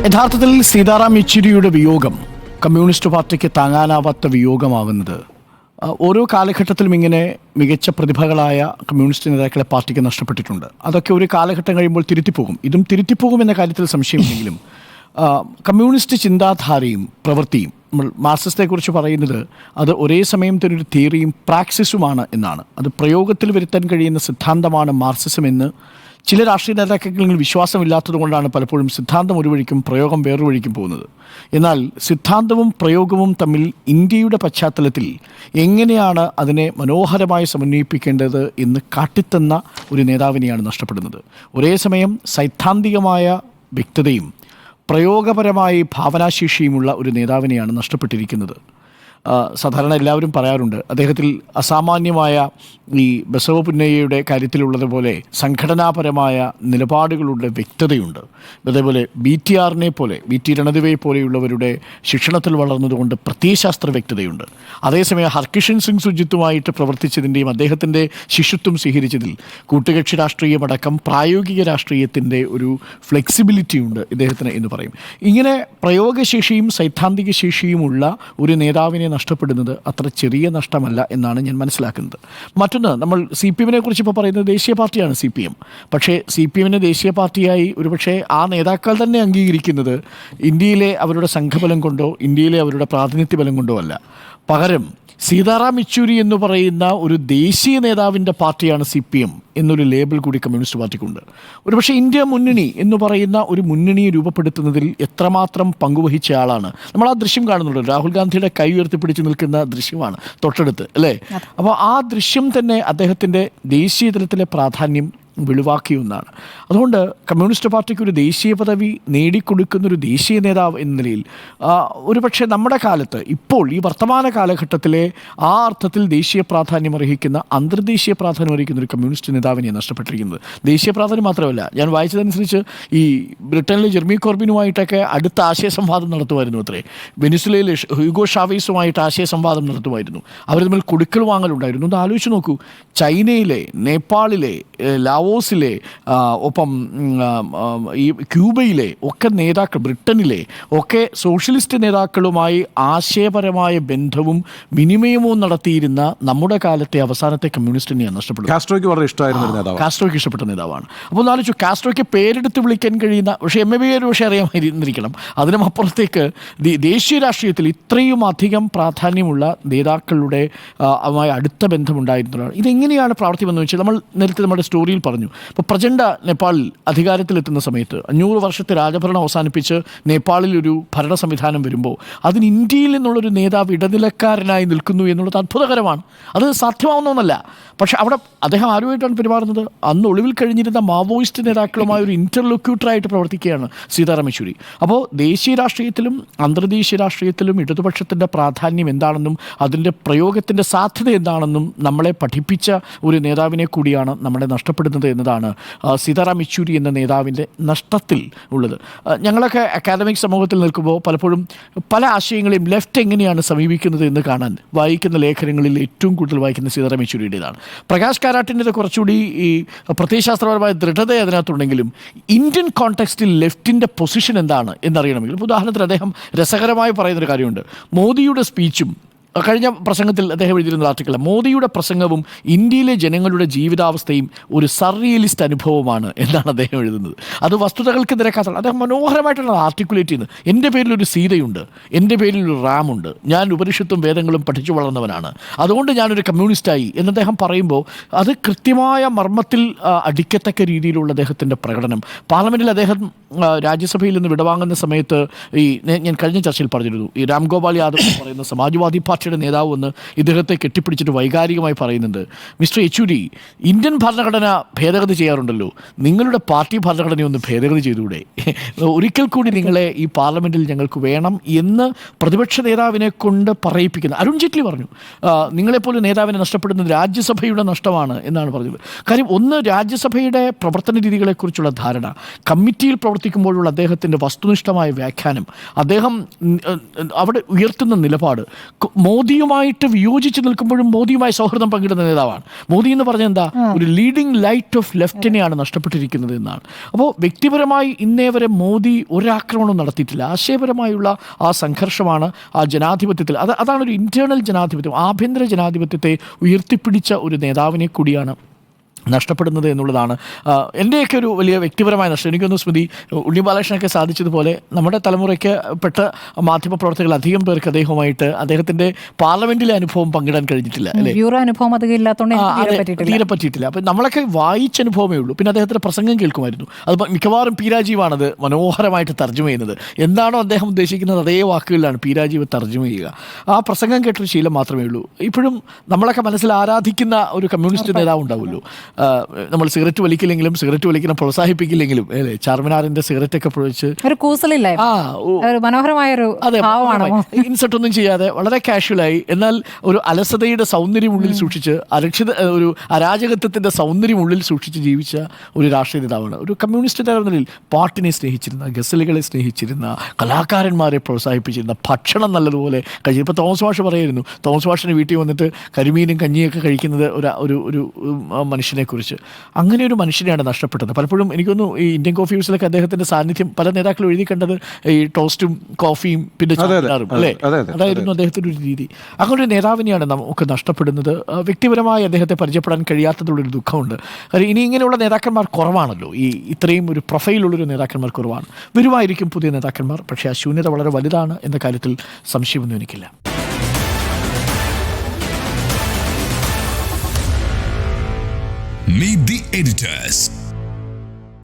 യഥാർത്ഥത്തിൽ സീതാറാം യെച്ചൂരിയുടെ വിയോഗം കമ്മ്യൂണിസ്റ്റ് പാർട്ടിക്ക് താങ്ങാനാവാത്ത വിയോഗമാകുന്നത് ഓരോ കാലഘട്ടത്തിലും ഇങ്ങനെ മികച്ച പ്രതിഭകളായ കമ്മ്യൂണിസ്റ്റ് നേതാക്കളെ പാർട്ടിക്ക് നഷ്ടപ്പെട്ടിട്ടുണ്ട്. അതൊക്കെ ഒരു കാലഘട്ടം കഴിയുമ്പോൾ തിരുത്തിപ്പോകും. ഇതും തിരുത്തിപ്പോകും എന്ന കാര്യത്തിൽ സംശയമില്ലെങ്കിലും കമ്മ്യൂണിസ്റ്റ് ചിന്താധാരയും പ്രവൃത്തിയും നമ്മൾ മാർക്സിസത്തെക്കുറിച്ച് പറയുന്നത് അത് ഒരേ സമയം തന്നെ ഒരു തിയറിയും പ്രാക്സിസുമാണ് എന്നാണ്. അത് പ്രയോഗത്തിൽ വരുത്താൻ കഴിയുന്ന സിദ്ധാന്തമാണ് മാർസിസം എന്ന്. ചില രാഷ്ട്രീയ നേതാക്കൾക്ക് വിശ്വാസമില്ലാത്തത് കൊണ്ടാണ് പലപ്പോഴും സിദ്ധാന്തം ഒരു വഴിക്കും പ്രയോഗം വേറൊരു വഴിക്കും പോകുന്നത്. എന്നാൽ സിദ്ധാന്തവും പ്രയോഗവും തമ്മിൽ ഇന്ത്യയുടെ പശ്ചാത്തലത്തിൽ എങ്ങനെയാണ് അതിനെ മനോഹരമായി സമന്വയിപ്പിക്കേണ്ടത് എന്ന് കാട്ടിത്തന്ന ഒരു നേതാവിനെയാണ് നഷ്ടപ്പെടുന്നത്. ഒരേ സമയം സൈദ്ധാന്തികമായ വ്യക്തതയും പ്രയോഗപരമായി ഭാവനാശേഷിയുമുള്ള ഒരു നേതാവിനെയാണ് നഷ്ടപ്പെട്ടിരിക്കുന്നത്. സാധാരണ എല്ലാവരും പറയാറുണ്ട്. അദ്ദേഹത്തിൽ അസാമാന്യമായ ഈ ബസവ പുന്നയ്യയുടെ കാര്യത്തിലുള്ളതുപോലെ സംഘടനാപരമായ നിലപാടുകളുടെ വ്യക്തതയുണ്ട്. അതേപോലെ ബി ടി ആറിനെ പോലെ ബി ടി രണദിവയെ പോലെയുള്ളവരുടെ ശിക്ഷണത്തിൽ വളർന്നതുകൊണ്ട് പ്രത്യയശാസ്ത്ര വ്യക്തതയുണ്ട്. അതേസമയം ഹർകിഷൻ സിംഗ് സുജിത്തുമായിട്ട് പ്രവർത്തിച്ചതിന്റെയും അദ്ദേഹത്തിന്റെ ശിശുത്വം സ്വീകരിച്ചതിൽ കൂട്ടുകക്ഷി രാഷ്ട്രീയമടക്കം പ്രായോഗിക രാഷ്ട്രീയത്തിന്റെ ഒരു ഫ്ലെക്സിബിലിറ്റി ഉണ്ട് ഇദ്ദേഹത്തിന് എന്ന് പറയും. ഇങ്ങനെ പ്രയോഗശേഷിയും സൈദ്ധാന്തിക ശേഷിയുമുള്ള ഒരു നേതാവിനെ നഷ്ടപ്പെടുന്നത് അത്ര ചെറിയ നഷ്ടമല്ല എന്നാണ് ഞാൻ മനസ്സിലാക്കുന്നത്. മറ്റൊന്ന് നമ്മൾ സി പി എമ്മിനെ കുറിച്ച് ഇപ്പോൾ പറയുന്നത് ദേശീയ പാർട്ടിയാണ് സി പി എം പക്ഷേ സി പി എമ്മിനെ ദേശീയ പാർട്ടിയായി ഒരുപക്ഷെ ആ നേതാക്കൾ തന്നെ അംഗീകരിക്കുന്നത് ഇന്ത്യയിലെ അവരുടെ സംഘബലം കൊണ്ടോ ഇന്ത്യയിലെ അവരുടെ പ്രാതിനിധ്യ ബലം കൊണ്ടോ അല്ല. പകരം സീതാറാം യെച്ചൂരി എന്ന് പറയുന്ന ഒരു ദേശീയ നേതാവിന്റെ പാർട്ടിയാണ് സി പി എം എന്നൊരു ലേബൽ കൂടി കമ്മ്യൂണിസ്റ്റ് പാർട്ടിക്കുണ്ട്. ഒരുപക്ഷെ ഇന്ത്യ മുന്നണി എന്ന് പറയുന്ന ഒരു മുന്നണിയെ രൂപപ്പെടുത്തുന്നതിൽ എത്രമാത്രം പങ്കുവഹിച്ച ആളാണ്. നമ്മൾ ആ ദൃശ്യം കാണുന്നുണ്ട്. രാഹുൽ ഗാന്ധിയുടെ കൈ ഉയർത്തിപ്പിടിച്ച് നിൽക്കുന്ന ദൃശ്യമാണ് തൊട്ടടുത്ത് അല്ലേ? അപ്പോൾ ആ ദൃശ്യം തന്നെ അദ്ദേഹത്തിന്റെ ദേശീയ തലത്തിലെ പ്രാധാന്യം വെളിവാക്കിയ ഒന്നാണ് അതുകൊണ്ട് കമ്മ്യൂണിസ്റ്റ് പാർട്ടിക്ക് ഒരു ദേശീയ പദവി നേടിക്കൊടുക്കുന്ന ഒരു ദേശീയ നേതാവ് എന്ന നിലയിൽ ഒരു ഒരുപക്ഷെ നമ്മുടെ കാലത്ത് ഇപ്പോൾ ഈ വർത്തമാന കാലഘട്ടത്തിലെ ആ അർത്ഥത്തിൽ ദേശീയ പ്രാധാന്യം അർഹിക്കുന്ന അന്തർദേശീയ പ്രാധാന്യം അർഹിക്കുന്ന ഒരു കമ്മ്യൂണിസ്റ്റ് നേതാവിനെ നഷ്ടപ്പെട്ടിരിക്കുന്നത്. ദേശീയ പ്രാധാന്യം മാത്രമല്ല ഞാൻ വായിച്ചതനുസരിച്ച് ഈ ബ്രിട്ടനിലെ ജെർമി കോർബിനുമായിട്ടൊക്കെ അടുത്ത ആശയ സംവാദം നടത്തുമായിരുന്നു അത്രേ. വെനിസുലയിലെ ഹ്യൂഗോ ഷാവേസുമായിട്ട് ആശയ സംവാദം നടത്തുമായിരുന്നു. അവർ തമ്മിൽ കൊടുക്കൽ വാങ്ങലുണ്ടായിരുന്നു. ഒന്ന് ആലോചിച്ച് നോക്കൂ. ചൈനയിലെ നേപ്പാളിലെ ലാവോസിലെ ഒപ്പം ഈ ക്യൂബയിലെ ഒക്കെ നേതാക്കൾ ബ്രിട്ടനിലെ ഒക്കെ സോഷ്യലിസ്റ്റ് നേതാക്കളുമായി ആശയപരമായ ബന്ധവും വിനിമയവും നടത്തിയിരുന്ന നമ്മുടെ കാലത്തെ അവസാനത്തെ കമ്മ്യൂണിസ്റ്റിനെയാണ് നഷ്ടപ്പെട്ടു കാസ്ട്രോയ്ക്ക് വളരെ ഇഷ്ടമായിരുന്ന നേതാവ് കാസ്ട്രോയ്ക്ക് ഇഷ്ടപ്പെട്ട നേതാവാണ്. അപ്പോൾ ആലോചിച്ചു കാസ്ട്രോയ്ക്ക് പേരെടുത്ത് വിളിക്കാൻ കഴിയുന്ന പക്ഷേ എം. എ. ബി. ഒരു പക്ഷേ അറിയാമായിരുന്നിരിക്കണം. അതിനും അപ്പുറത്തേക്ക് ദേശീയ രാഷ്ട്രീയത്തിൽ ഇത്രയും അധികം പ്രാധാന്യമുള്ള നേതാക്കളുടെ അടുത്ത ബന്ധമുണ്ടായിരുന്നതാണ്. ഇതെങ്ങനെയാണ് പ്രാവർത്തികമെന്ന് വെച്ചാൽ നമ്മൾ നേരത്തെ നമ്മുടെ സ്റ്റോറിയിൽ പറഞ്ഞു ഇപ്പോൾ പ്രചണ്ഡ നേപ്പാളിൽ അധികാരത്തിലെത്തുന്ന സമയത്ത് അഞ്ഞൂറ് വർഷത്തെ രാജഭരണം അവസാനിപ്പിച്ച് നേപ്പാളിൽ ഒരു ഭരണ സംവിധാനം വരുമ്പോൾ അതിന് ഇന്ത്യയിൽ നിന്നുള്ളൊരു നേതാവ് ഇടനിലക്കാരനായി നിൽക്കുന്നു എന്നുള്ളത് അത്ഭുതകരമാണ്. അത് സാധ്യമാവുന്ന ഒന്നല്ല. പക്ഷേ അവിടെ അദ്ദേഹം ആരുമായിട്ടാണ് പെരുമാറുന്നത്? അന്ന് ഒളിവിൽ കഴിഞ്ഞിരുന്ന മാവോയിസ്റ്റ് നേതാക്കളുമായ ഒരു ഇന്റർലൊക്യൂട്ടറായിട്ട് പ്രവർത്തിക്കുകയാണ് സീതാറാം യെച്ചൂരി. അപ്പോൾ ദേശീയ രാഷ്ട്രീയത്തിലും അന്തർദേശീയ രാഷ്ട്രീയത്തിലും ഇടതുപക്ഷത്തിന്റെ പ്രാധാന്യം എന്താണെന്നും അതിന്റെ പ്രയോഗത്തിന്റെ സാധ്യത എന്താണെന്നും നമ്മളെ പഠിപ്പിച്ച ഒരു നേതാവിനെ കൂടിയാണ് നമ്മളെ നഷ്ടപ്പെടുന്നത് എന്നതാണ് ആ, സീതാറാം യെച്ചൂരി എന്ന നേതാവിന്റെ നഷ്ടത്തിൽ ഉള്ളത്. ഞങ്ങളൊക്കെ അക്കാദമിക് സമൂഹത്തിൽ നിൽക്കുമ്പോൾ പലപ്പോഴും പല ആശയങ്ങളെയും ലെഫ്റ്റ് എങ്ങനെയാണ് സമീപിക്കുന്നത് എന്ന് കാണാൻ വായിക്കുന്ന ലേഖനങ്ങളിൽ ഏറ്റവും കൂടുതൽ വായിക്കുന്ന സീതാറാം യെച്ചൂരിയുടേതാണ്. പ്രകാശ് കാരാട്ടിന്റെ കുറച്ചുകൂടി ഈ പ്രത്യയശാസ്ത്രപരമായ ദൃഢത അതിനകത്തുണ്ടെങ്കിലും ഇന്ത്യൻ കോണ്ടെക്സ്റ്റിൽ ലെഫ്റ്റിന്റെ പൊസിഷൻ എന്താണ് എന്നറിയണമെങ്കിൽ ഉദാഹരണത്തിന് അദ്ദേഹം രസകരമായി പറയുന്നൊരു കാര്യമുണ്ട്. മോദിയുടെ സ്പീച്ചും കഴിഞ്ഞ പ്രസംഗത്തിൽ അദ്ദേഹം എഴുതിയിരുന്ന ആർട്ടിക്കിൾ മോദിയുടെ പ്രസംഗവും ഇന്ത്യയിലെ ജനങ്ങളുടെ ജീവിതാവസ്ഥയും ഒരു സർറിയലിസ്റ്റ് അനുഭവമാണ് എന്നാണ് അദ്ദേഹം എഴുതുന്നത്. അത് വസ്തുതകൾക്ക് നിരക്കാത്ത അദ്ദേഹം മനോഹരമായിട്ടാണ് ആർട്ടിക്കുലേറ്റ് ചെയ്യുന്നത് എന്റെ പേരിലൊരു സീതയുണ്ട് എന്റെ പേരിൽ ഒരു റാമുണ്ട് ഞാൻ ഉപനിഷത്തും വേദങ്ങളും പഠിച്ചു വളർന്നവനാണ്. അതുകൊണ്ട് ഞാനൊരു കമ്മ്യൂണിസ്റ്റായി എന്ന് അദ്ദേഹം പറയുമ്പോൾ അത് കൃത്യമായ മർമ്മത്തിൽ അടിക്കത്തക്ക രീതിയിലുള്ള അദ്ദേഹത്തിന്റെ പ്രകടനം. പാർലമെന്റിൽ അദ്ദേഹം രാജ്യസഭയിൽ നിന്ന് വിടവാങ്ങുന്ന സമയത്ത് ഈ ഞാൻ- കഴിഞ്ഞ ചർച്ചയിൽ പറഞ്ഞിരുന്നു ഈ രാം ഗോപാൽ യാദവ് പറയുന്ന സമാജ്വാദി പാർട്ടിയുടെ നേതാവ് എന്ന് ഇദ്ദേഹത്തെ കെട്ടിപ്പിടിച്ചിട്ട് വൈകാരികമായി പറയുന്നുണ്ട്. മിസ്റ്റർ യെച്ചൂരി ഇന്ത്യൻ ഭരണഘടന ഭേദഗതി ചെയ്യാറുണ്ടല്ലോ. നിങ്ങളുടെ പാർട്ടി ഭരണഘടന ഒന്ന് ഭേദഗതി ചെയ്തുകൂടെ? ഒരിക്കൽ കൂടി നിങ്ങളെ ഈ പാർലമെന്റിൽ ഞങ്ങൾക്ക് വേണം എന്ന് പ്രതിപക്ഷ നേതാവിനെ കൊണ്ട് പറയിപ്പിക്കുന്നത് അരുൺ ജെയ്റ്റ്ലി പറഞ്ഞു നിങ്ങളെപ്പോലെ നേതാവിനെ നഷ്ടപ്പെടുന്നത് രാജ്യസഭയുടെ നഷ്ടമാണ് എന്നാണ് പറഞ്ഞത്. കാര്യം ഒന്ന് രാജ്യസഭയുടെ പ്രവർത്തന രീതികളെക്കുറിച്ചുള്ള ധാരണ. കമ്മിറ്റിയിൽ പ്രവർത്തിക്കുമ്പോഴുള്ള അദ്ദേഹത്തിന്റെ വസ്തുനിഷ്ഠമായ വ്യാഖ്യാനം അദ്ദേഹം അവിടെ ഉയർത്തുന്ന നിലപാട്. മോദിയുമായിട്ട് വിയോജിച്ച് നിൽക്കുമ്പോഴും മോദിയുമായി സൗഹൃദം പങ്കിടുന്ന നേതാവാണ്. മോദി എന്ന് പറഞ്ഞ എന്താ? ഒരു ലീഡിംഗ് ലൈറ്റ് ഓഫ് ലെഫ്റ്റിനെയാണ് നഷ്ടപ്പെട്ടിരിക്കുന്നത് എന്നാണ്. അപ്പോൾ വ്യക്തിപരമായി ഇന്നേ വരെ മോദി ഒരാക്രമണവും നടത്തിയിട്ടില്ല. ആശയപരമായുള്ള ആ സംഘർഷമാണ് ആ ജനാധിപത്യത്തിൽ. അത് അതാണ് ഒരു ഇന്റേണൽ ജനാധിപത്യം ആഭ്യന്തര ജനാധിപത്യത്തെ ഉയർത്തിപ്പിടിച്ച ഒരു നേതാവിനെ കൂടിയാണ് നഷ്ടപ്പെടുന്നത് എന്നുള്ളതാണ്. എന്റെയൊക്കെ ഒരു വലിയ വ്യക്തിപരമായ നഷ്ടം. എനിക്കൊന്ന് സ്മൃതി ഉണ്ണി ബാലകൃഷ്ണനൊക്കെ സാധിച്ചതുപോലെ നമ്മുടെ തലമുറയ്ക്ക് പെട്ട മാധ്യമ പ്രവർത്തകർ അധികം പേർക്ക് അദ്ദേഹവുമായിട്ട് അദ്ദേഹത്തിന്റെ പാർലമെന്റിലെ അനുഭവം പങ്കിടാൻ കഴിഞ്ഞിട്ടില്ല അനുഭവം അധികം തീരെ പറ്റിയിട്ടില്ല. അപ്പം നമ്മളൊക്കെ വായിച്ച അനുഭവമേ ഉള്ളൂ. പിന്നെ അദ്ദേഹത്തിന്റെ പ്രസംഗം കേൾക്കുമായിരുന്നു. അത് മിക്കവാറും പി രാജീവാണത് മനോഹരമായിട്ട് തർജമ ചെയ്യുന്നത്. എന്താണോ അദ്ദേഹം ഉദ്ദേശിക്കുന്നത് അതേ വാക്കുകളിലാണ് പി രാജീവ് തർജമ ചെയ്യുക. ആ പ്രസംഗം കേട്ടൊരു ശീലം മാത്രമേ ഉള്ളൂ. ഇപ്പോഴും നമ്മളൊക്കെ മനസ്സിൽ ആരാധിക്കുന്ന ഒരു കമ്മ്യൂണിസ്റ്റ് നേതാവ് ഉണ്ടാവുമല്ലോ നമ്മൾ സിഗരറ്റ് വലിക്കില്ലെങ്കിലും സിഗരറ്റ് വലിക്കണം പ്രോത്സാഹിപ്പിക്കില്ലെങ്കിലും അല്ലേ? ചാർമിനാറിന്റെ സിഗരറ്റ് ഒക്കെ പൊഴിച്ച് ഒരു കൂസലില്ലേ? ആ മനോഹരമായ ഒരു അതെ ഇൻസെർട്ട് ഒന്നും ചെയ്യാതെ വളരെ കാഷ്വലായി. എന്നാൽ ഒരു അലസതയുടെ സൗന്ദര്യം ഉള്ളിൽ സൂക്ഷിച്ച് അരക്ഷിത ഒരു അരാജകത്വത്തിന്റെ സൗന്ദര്യം ഉള്ളിൽ സൂക്ഷിച്ച് ജീവിച്ച ഒരു രാഷ്ട്രീയ നേതാവാണ്. ഒരു കമ്മ്യൂണിസ്റ്റ് നിലയിൽ പാട്ടിനെ സ്നേഹിച്ചിരുന്ന ഗസലുകളെ സ്നേഹിച്ചിരുന്ന കലാകാരന്മാരെ പ്രോത്സാഹിപ്പിച്ചിരുന്ന ഭക്ഷണം നല്ലതുപോലെ കഴിച്ചു ഇപ്പോൾ തോമസ് ഭാഷ പറയായിരുന്നു തോമസ് ഭാഷന് വീട്ടിൽ വന്നിട്ട് കരിമീനും കഞ്ഞിയൊക്കെ കഴിക്കുന്നത് ഒരു ഒരു മനുഷ്യനെ കുറിച്ച് അങ്ങനെ ഒരു മനുഷ്യനെയാണ് നഷ്ടപ്പെട്ടത്. പലപ്പോഴും എനിക്കൊന്നു ഈ ഇന്ത്യൻ കോഫി ഹൗസിലൊക്കെ അദ്ദേഹത്തിന്റെ സാന്നിധ്യം പല നേതാക്കളും എഴുതി കണ്ടത് ഈ ടോസ്റ്റും കോഫിയും പിന്നെ അല്ലേ? അതെ, അതെ, അതായിരുന്നു അദ്ദേഹത്തിന്റെ ഒരു രീതി. അങ്ങനെ ഒരു നേതാവിനെയാണ് നമുക്ക് നഷ്ടപ്പെടുന്നത്. വ്യക്തിപരമായി അദ്ദേഹത്തെ പരിചയപ്പെടാൻ കഴിയാത്തതിലുള്ളൊരു ദുഃഖമുണ്ട്. കാര്യം ഇനി ഇങ്ങനെയുള്ള നേതാക്കന്മാർ കുറവാണല്ലോ. ഈ ഇത്രയും ഒരു പ്രൊഫൈലുള്ളൊരു നേതാക്കന്മാർ കുറവാണ്. വരുമായിരിക്കും പുതിയ നേതാക്കന്മാർ പക്ഷേ ആ ശൂന്യത വളരെ വലുതാണ് എന്ന കാര്യത്തിൽ സംശയമൊന്നും എനിക്കില്ല. Meet the editors.